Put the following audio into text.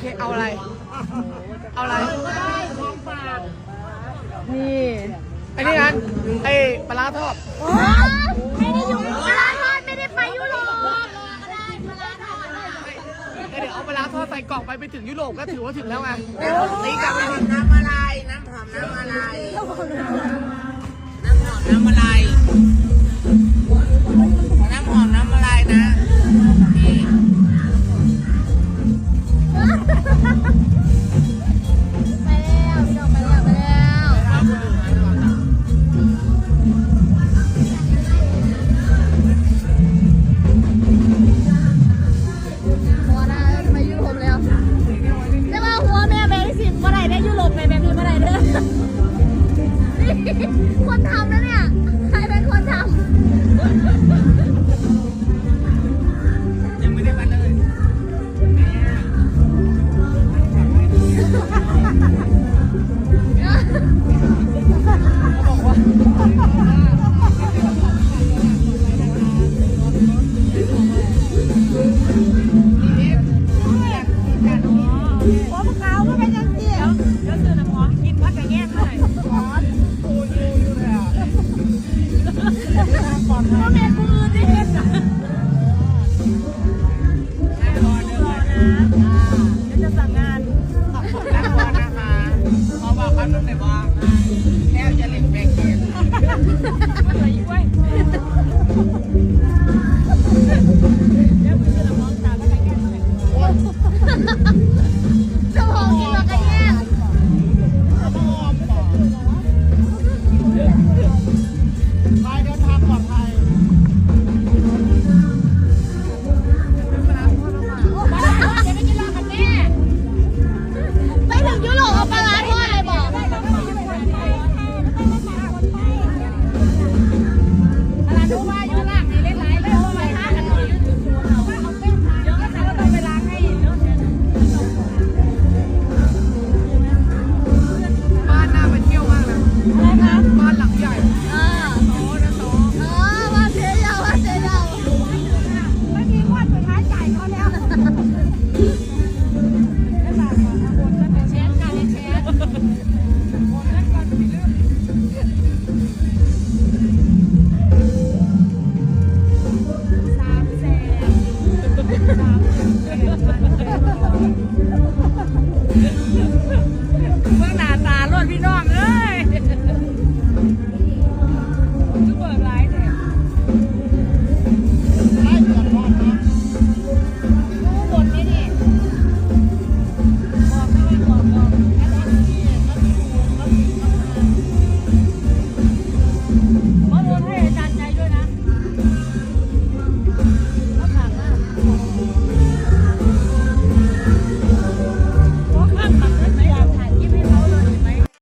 เค เอาอะไร เอาอะไร นี่ อันนี้นั้นไอ้ปลาทอด ไม่ได้ยุ่ปลาทอดไม่ได้ไปยุโรปเดี๋ยวเอาปลาทอดใส่กล่องไปไปถึงยุโรปก็ถือว่าถึงแล้วไงตีกลับไปน้ำอะไร น้ำหอมน้ำอะไร น้ำหอมน้ำอะไร ハハハハ! Ha ha ha! พี่น้องเ